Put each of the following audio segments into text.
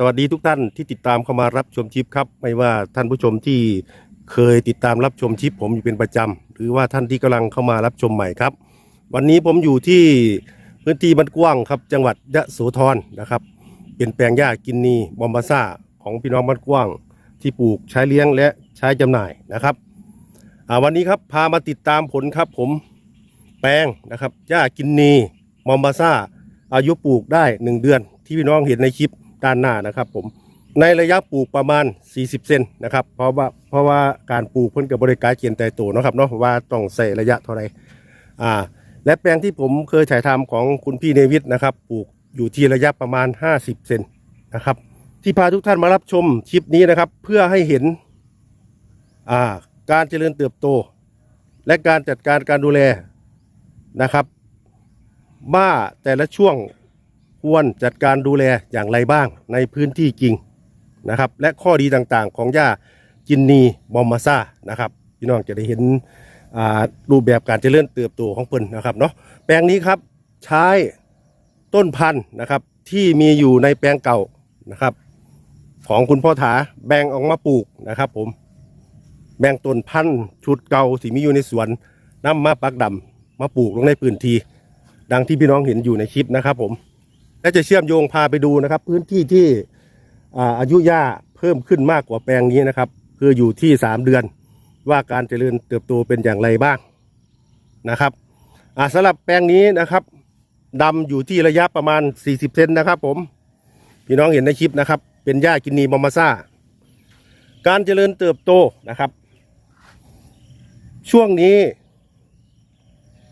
สวัสดีทุกท่านที่ติดตามเข้ามารับชมชิปครับ ไม่ว่าท่านผู้ชมที่เคยติดตามรับชมชิป ผมอยู่เป็นประจำหรือว่าท่านที่กำลังเข้ามารับชมใหม่ครับ วันนี้ผมอยู่ที่พื้นที่บ้านกว้างครับจังหวัดยะโสธรนะครับ เป็นแปลงหญ้ากินนีบอมบาซ่าของพี่น้องบ้านกว้าง ที่ปลูกใช้เลี้ยงและใช้จำหน่ายนะครับอ่าวันนี้ครับพามาติดตามผลครับ ผมแปลงนะครับหญ้ากินนีมอมบาซ่าอายุปลูกได้ 1 เดือนที่พี่น้องเห็นในคลิป ด้านหน้านะครับผมในระยะปลูกประมาณ 40 เซนนะครับ เพราะว่าเพราะว่าการปลูกเพิ่นกับบริการเกียนแต่โตนะครับเนาะว่าต้องใส่ระยะเท่าไรอ่าและแปลงที่ผมเคยถ่ายทำของคุณพี่เนวิทนะครับ ปลูกอยู่ที่ระยะประมาณ 50 เซนนะครับ ที่พาทุกท่านมารับชมคลิปนี้นะครับ เพื่อให้เห็นอ่าการเจริญเติบโต และการจัดการการดูแลนะครับว่าแต่ละช่วง ควรจัดการดูแลอย่างไรบ้างในพื้นที่จริงนะครับ และข้อดีต่างๆ ของหญ้าจินนีบอมมาซ่านะครับพี่น้องจะได้เห็นรูปแบบการเจริญเติบโตของเพิ่นนะครับเนาะแปลงนี้ครับใช้ต้นพันธุ์นะครับที่มีอยู่ในแปลงเก่านะครับ ของคุณพ่อถาแบ่งออกมาปลูกนะครับ ผมแบ่งต้นพันธุ์ชุดเก่าที่มีอยู่ในสวนนำมาปักดำมาปลูกลงในพื้นที่ดังที่พี่น้องเห็นอยู่ในคลิปนะครับผม และจะเชื่อมโยงพาไปดูนะครับ พื้นที่ที่อาอายุหญ้าเพิ่มขึ้นมากกว่าแปลงนี้นะครับ คืออยู่ที่ 3 เดือน ว่าการเจริญเติบโตเป็นอย่างไรบ้างนะครับสำหรับแปลงนี้นะครับดำอยู่ที่ระยะประมาณ 40 เซนนะครับผมพี่น้องเห็นในคลิปนะครับ เป็นหญ้ากินนีบอมมาซ่า การเจริญเติบโตนะครับ ช่วงนี้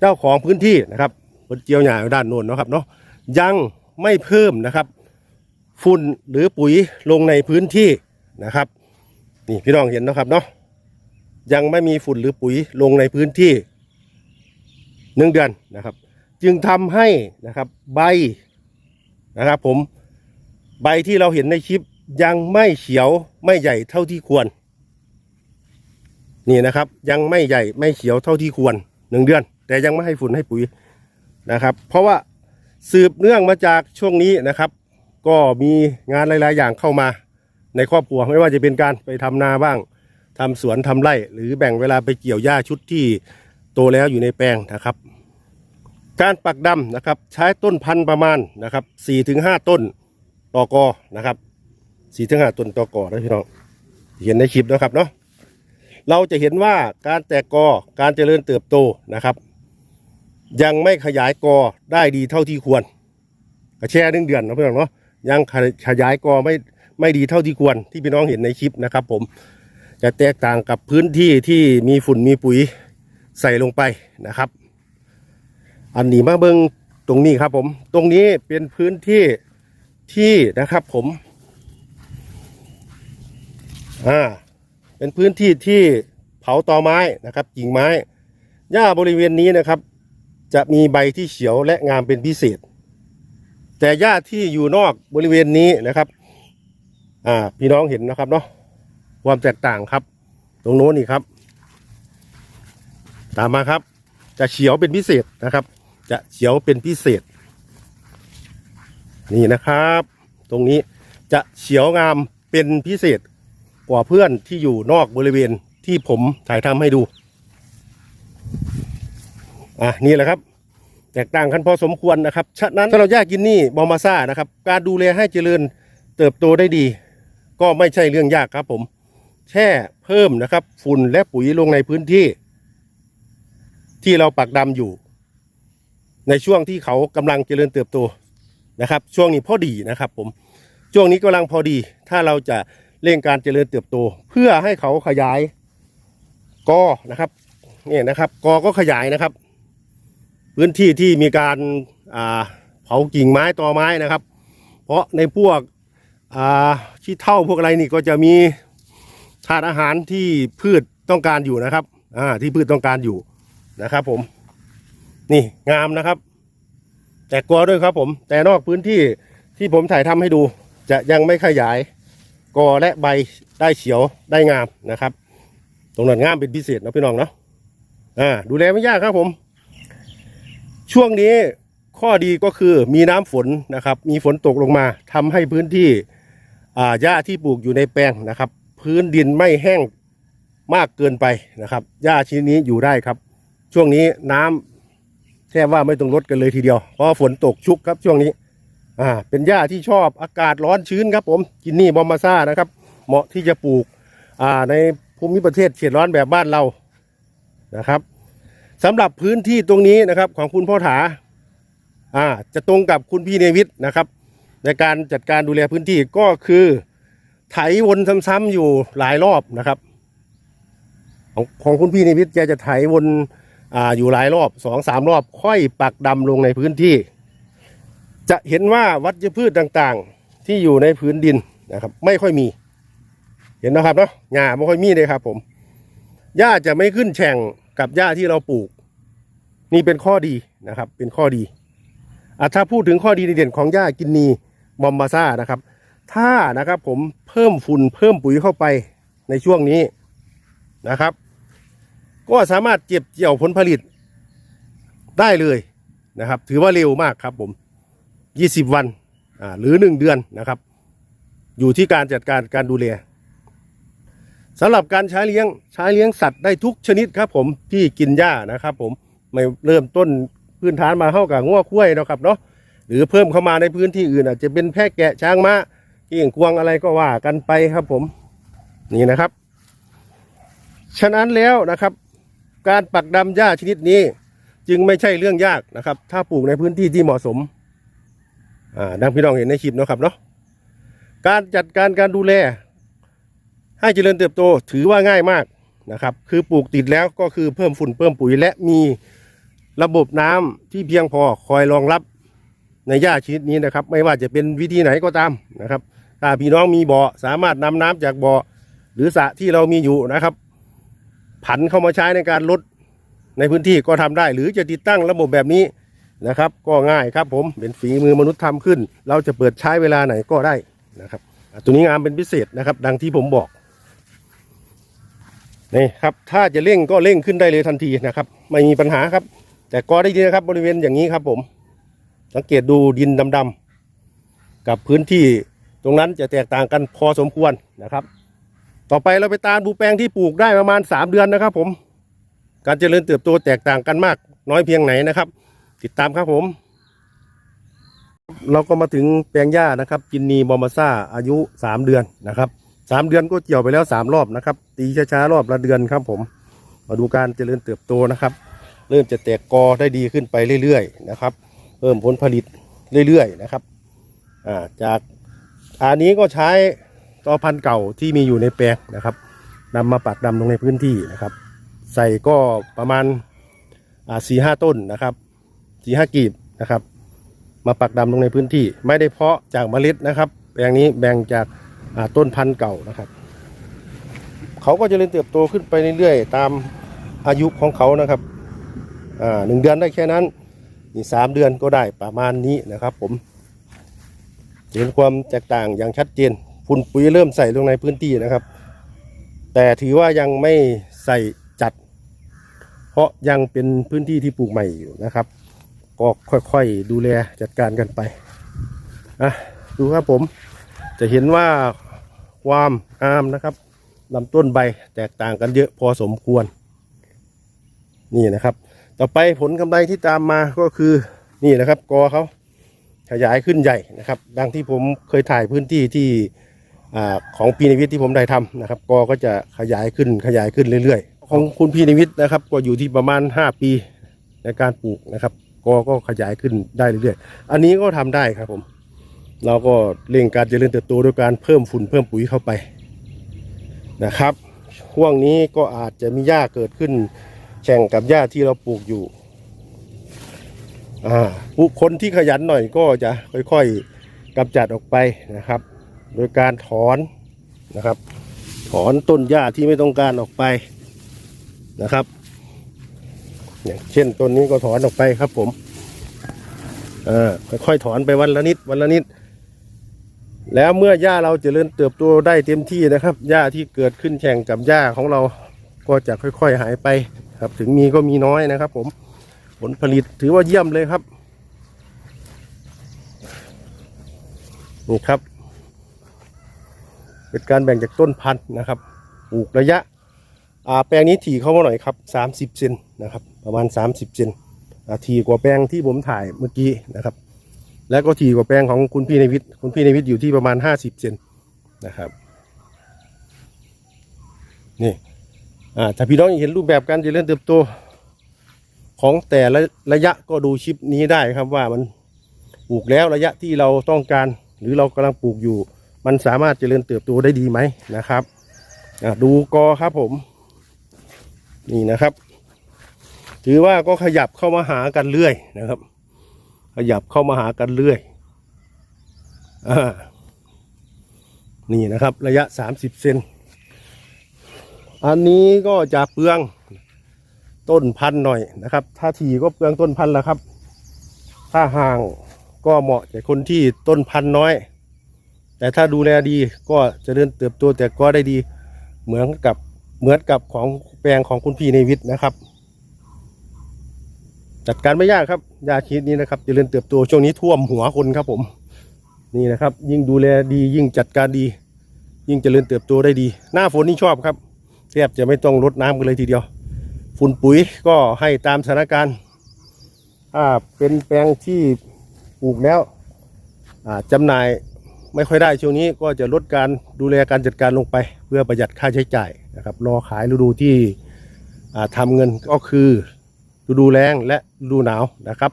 เจ้าของพื้นที่นะครับบนเจียวหญ่ด้านโน้นนะครับเนาะยัง ไม่เพิ่มนะครับ ฝุ่นหรือปุ๋ยลงในพื้นที่นะครับ นี่พี่น้องเห็นนะครับเนาะยังไม่มีฝุ่นหรือปุ๋ยลงในพื้นที่หนึ่งเดือนนะครับ จึงทำให้นะครับใบนะครับ ผมใบที่เราเห็นในคลิปยังไม่เขียวไม่ใหญ่เท่าที่ควร นี่นะครับ ยังไม่ใหญ่ไม่เขียวเท่าที่ควรหนึ่งเดือน แต่ยังไม่ให้ฝุ่นให้ปุ๋ยนะครับ เพราะว่า สืบเนื่องมาจากช่วงนี้นะครับ ก็มีงานหลาย ๆ อย่างเข้ามาในครอบครัวไม่ว่าจะเป็นการไปทำนาบ้างทำสวนทำไร่ หรือแบ่งเวลาไปเกี่ยวหญ้าชุดที่โตแล้วอยู่ในแปลงนะครับ การปักดำนะครับใช้ต้นพันธุ์ประมาณนะครับสี่ถึงห้าต้นต่อกอนะครับสี่ถึงห้าต้นต่อกอนะพี่น้องเห็นในคลิปนะครับเนาะเราจะเห็นว่าการแตกกอการเจริญเติบโตนะครับ ยังไม่ขยายกอได้ดีเท่าที่ควรกระแช่หนึ่งเดือนนะพี่น้องเนาะยังขยายกอไม่ไม่ดีเท่าที่ควรที่พี่น้องเห็นในคลิปนะครับ ผมจะแตกต่างกับพื้นที่ที่มีฝุ่นมีปุ๋ยใส่ลงไปนะครับ อันนี้มาเบิงตรงนี้ครับผม ตรงนี้เป็นพื้นที่ที่นะครับผมอ่าเป็นพื้นที่ที่เผาตอไม้นะครับกิ่งไม้หญ้าบริเวณนี้นะครับ จะมีใบที่เขียวและงามเป็นพิเศษ แต่หญ้าที่อยู่นอกบริเวณนี้นะครับ อ่าพี่น้องเห็นนะครับเนาะความแตกต่างครับ ตรงโน้นนี่ครับ ตามมาครับ จะเขียวเป็นพิเศษนะครับ จะเขียวเป็นพิเศษ นี่นะครับ ตรงนี้จะเขียวงามเป็นพิเศษกว่าเพื่อนที่อยู่นอกบริเวณที่ผมถ่ายทำให้ดู อะนี่แหละครับ แตกต่างกันพอสมควรนะครับฉะนั้นถ้าเราแยกกินนี่บอมาซ่านะครับ การดูแลให้เจริญเติบโตได้ดี ก็ไม่ใช่เรื่องยากครับผมแค่เพิ่มนะครับ ฝุ่นและปุ๋ยลงในพื้นที่ ที่เราปักดำอยู่ ในช่วงที่เขากำลังเจริญเติบโตนะครับ ช่วงนี้พอดีนะครับ ผมช่วงนี้กำลังพอดี ถ้าเราจะเร่งการเจริญเติบโต เพื่อให้เขาขยายกอนะครับนี่นะครับกอก็ขยายนะครับ พื้นที่ที่มีการาเผากิ่งไม้ตอไม้นะครับ เพราะในพวกขี้เท่าพวกอะไรนี่ก็จะมีธาตุอาหารที่พืชต้องการอยู่นะครับที่พืชต้องการอยู่นะครับผมนี่งามนะครับ แต่กลัวด้วยครับผม แต่นอกพื้นที่ที่ผมถ่ายทำให้ดู จะยังไม่ขยายกอและใบได้เขียวได้งามนะครับ ตรงนั้นงามเป็นพิเศษนะพี่น้องเนาะอ่าดูแลไม่ยากครับผม ช่วงนี้ข้อดีก็คือมีน้ำฝนนะครับ มีฝนตกลงมาทำให้พื้นที่หญ้าที่ปลูกอยู่ในแปลงนะครับ พื้นดินไม่แห้งมากเกินไปนะครับหญ้าชนิดนี้อยู่ได้ครับ ช่วงนี้น้ำแทบว่าไม่ต้องลดกันเลยทีเดียว เพราะฝนตกชุกครับช่วงนี้อ่าเป็นหญ้าที่ชอบอากาศร้อนชื้นครับผมกินนี่บอมมาซ่านะครับ เหมาะที่จะปลูกอ่าในภูมิประเทศเขตร้อนแบบบ้านเรานะครับ สำหรับพื้นที่ตรงนี้นะครับของคุณพ่อถาอ่าจะตรงกับคุณพี่เนวิทนะครับ ในการจัดการดูแลพื้นที่ก็คือไถวนซ้ำๆอยู่หลายรอบนะครับ ของของคุณพี่เนวิทแกจะไถวนอ่าอยู่หลายรอบสองสามรอบ ค่อยปักดำลงในพื้นที่ จะเห็นว่าวัชพืชต่างๆ ที่อยู่ในพื้นดินนะครับ ไม่ค่อยมี เห็นนะครับเนาะหญ้าไม่ค่อยมีเลยครับ ผมหญ้าจะไม่ขึ้นแฉ่ง กับหญ้าที่เราปลูก นี่เป็นข้อดีนะครับ เป็นข้อดีอะถ้าพูดถึงข้อดีเด่นของหญ้ากินนีมอมมาซ่านะครับ ถ้านะครับผมเพิ่มฝุ่นเพิ่มปุ๋ยเข้าไปในช่วงนี้นะครับ ก็สามารถเก็บเกี่ยวผลผลิตได้เลยนะครับ ถือว่าเร็วมากครับผม 20 วันหรือ 1 เดือนนะครับ อยู่ที่การจัดการการดูแล สำหรับการใช้เลี้ยงใช้เลี้ยงสัตว์ได้ทุกชนิดครับผมที่กินหญ้านะครับผมไม่เริ่มต้นพื้นฐานมาเข้ากับง้อคุ้ยเนาะครับเนาะหรือเพิ่มเข้ามาในพื้นที่อื่นอาจจะเป็นแพะแกะช้างม้าเกี่ยงกวางอะไรก็ว่ากันไปครับผมนี่นะครับ ฉะนั้นแล้วนะครับ การปักดำหญ้าชนิดนี้ จึงไม่ใช่เรื่องยากนะครับ ถ้าปลูกในพื้นที่ที่เหมาะสมอ่าดังพี่น้องเห็นในคลิปเนาะครับเนาะการจัดการการดูแล ให้เจริญเติบโตถือว่าง่ายมากนะครับ คือปลูกติดแล้วก็คือเพิ่มฝุ่นเพิ่มปุ๋ยและมีระบบน้ำที่เพียงพอคอยรองรับในหญ้าชนิดนี้นะครับ ไม่ว่าจะเป็นวิธีไหนก็ตามนะครับถ้าพี่น้องมีบ่อสามารถนำน้ำจากบ่อหรือสระที่เรามีอยู่นะครับ ผันเข้ามาใช้ในการลดในพื้นที่ก็ทำได้ หรือจะติดตั้งระบบแบบนี้นะครับ ก็ง่ายครับผมเป็นฝีมือมนุษย์ทำขึ้น เราจะเปิดใช้เวลาไหนก็ได้นะครับตัวนี้งามเป็นพิเศษนะครับ ดังที่ผมบอก นี่ครับถ้าจะเร่งก็เร่งขึ้นได้เลยทันทีนะครับ ไม่มีปัญหาครับ แต่ก็ได้ดีนะครับ บริเวณอย่างนี้ครับ ผม สังเกตดูดินดำๆกับพื้นที่ตรงนั้นจะแตกต่างกันพอสมควรนะครับ ต่อไปเราไปตามดูแปลงที่ปลูกได้ประมาณ 3 เดือนนะครับ ผม การเจริญเติบโตแตกต่างกันมาก น้อยเพียงไหนนะครับ ติดตามครับผม เราก็มาถึงแปลงหญ้านะครับ กินนีบอมาซ่าอายุสามเดือนนะครับ สามเดือนก็เกี่ยวไปแล้วสามรอบนะครับ ตีช้าๆรอบละเดือนครับผม มาดูการเจริญเติบโตนะครับ เริ่มจะแตกกอได้ดีขึ้นไปเรื่อยๆนะครับเพิ่มผลผลิตเรื่อยๆนะครับาจากอันนี้ก็ใช้ตอพันธุ์เก่าที่มีอยู่ในแปลงนะครับนำมาปักดำลงในพื้นที่นะครับ ใส่ก็ประมาณสี่ห้าต้นนะครับสี่ห้ากีบนะครับ มาปักดำลงในพื้นที่ ไม่ได้เพาะจากเมล็ดนะครับ แปลงนี้แบ่งจาก ต้นพันธุ์เก่านะครับ เขาก็จะเริญเติบโตขึ้นไปเรื่อยๆ ตามอายุของเขานะครับหนึ่งเดือนได้แค่นั้นนี่สามเดือนก็ได้ประมาณนี้นะครับผมเห็นความแตกต่างอย่างชัดเจนฝุ่นปุ๋ยเริ่มใส่ลงในพื้นที่นะครับ แต่ถือว่ายังไม่ใส่จัด เพราะยังเป็นพื้นที่ที่ปลูกใหม่อยู่นะครับ ก็ค่อยๆดูแลจัดการกันไปอะดูครับผม จะเห็นว่าความงามนะครับลำต้นใบแตกต่างกันเยอะพอสมควร นี่นะครับ ต่อไปผลกำไรที่ตามมาก็คือนี่นะครับกอเขาขยายขึ้นใหญ่นะครับ ดังที่ผมเคยถ่ายพื้นที่ที่อของพีนวิทที่ผมได้ทำนะครับกอก็จะขยายขึ้นขยายขึ้นเรื่อยๆ ของคุณพีนวิทนะครับ ก็อยู่ที่ประมาณ 5 ปีในการปลูกนะครับกอก็ขยายขึ้นได้เรื่อยๆ อันนี้ก็ทำได้ครับผม เราก็เร่งการเจริญเติบโตด้วยการเพิ่มฝุ่นเพิ่มปุ๋ยเข้าไปนะครับช่วงนี้ก็อาจจะมีหญ้าเกิดขึ้นแข่งกับหญ้าที่เราปลูกอยู่อ่าผู้คนที่ขยันหน่อยก็จะค่อยๆกำจัดออกไปนะครับ โดยการถอนนะครับ ถอนต้นหญ้าที่ไม่ต้องการออกไปนะครับ อย่างเช่นต้นนี้ก็ถอนออกไปครับผมอ่าค่อยๆถอนไปวันละนิดวันละนิด แล้วเมื่อหญ้าเราจเจริญเติบโตได้เต็มที่นะครับหญ้าที่เกิดขึ้นแข่งกับหญ้าของเราก็จะค่อยๆหายไปครับ ถึงมีก็มีน้อยนะครับ ผมผลผลิตถือว่าเยี่ยมเลยครับนี่ครับ เป็นการแบ่งจากต้นพันธุ์นะครับปลูกระยะแปลงนี้ถี่เข้ามาหน่อยครับ30เซนนะครับ ประมาณ 30เซนถี่กว่าแปลงที่ผมถ่ายเมื่อกี้นะครับ แล้วก็ถี่กว่าแปลงของคุณพี่ในวิทย์คุณพี่ในวิทย์อยู่ที่ประมาณ50เซนนะครับนี่อ่าถ้าพี่น้องอยากเห็นรูปแบบการเจริญเติบโตของแต่ละระยะก็ดูชิปนี้ได้ครับว่ามันปลูกแล้วระยะที่เราต้องการ หรือเรากำลังปลูกอยู่ มันสามารถเจริญเติบโตได้ดีไหมนะครับดูกอครับผม นี่นะครับ ถือว่าก็ขยับเข้ามาหากันเรื่อยนะครับ ขยับเข้ามาหากันเรื่อยอนี่นะครับ ระยะ 30 เซน อันนี้ก็จะเปลืองต้นพันธุ์หน่อยนะครับ ถ้าถีก็เปลืองต้นพันธุ์แล้วครับ ถ้าห่างก็เหมาะแก่คนที่ต้นพันธุ์น้อย แต่ถ้าดูแลดีก็จะเดินเติบโตแต่ก็ได้ดีเหมือนกับเหมือนกับของแปลงของคุณพี่ในวิทย์นะครับ จัดการไม่ยากครับยาชีดนี้นะครับจเจริญเติบโตช่วงนี้ท่วมหัวคนครับผม นี่นะครับ ยิ่งดูแลดียิ่งจัดการดี ยิ่งเจริญเติบโตได้ดี หน้าฝนนี่ชอบครับแทบจะไม่ต้องรดน้ำกันเลยทีเดียว ฝุ่นปุ๋ยก็ให้ตามสถานการณ์ถ้าเป็นแปลงที่ปลูกแล้วอ่าจำหน่ายไม่ค่อยได้ช่วงนี้ก็จะลดการดูแลการจัดการลงไป เพื่อประหยัดค่าใช้จ่ายนะครับรอขายฤดูที่อ่าทำเงินก็คือ ฤดูแล้งและฤดูหนาวนะครับ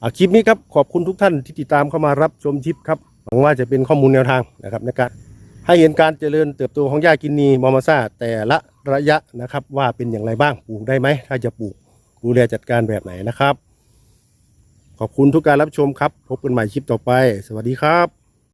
อ่าคลิปนี้ครับขอบคุณทุกท่านที่ติดตามเข้ามารับชมคลิปครับหวังว่าจะเป็นข้อมูลแนวทางนะครับในการให้เห็นการเจริญเติบโตของหญ้ากินนีมอมาซาแต่ละระยะนะครับ ว่าเป็นอย่างไรบ้างปลูกได้ไหม ถ้าจะปลูกดูแลจัดการแบบไหนนะครับ ขอบคุณทุกการรับชมครับ พบกันใหม่คลิปต่อไป สวัสดีครับ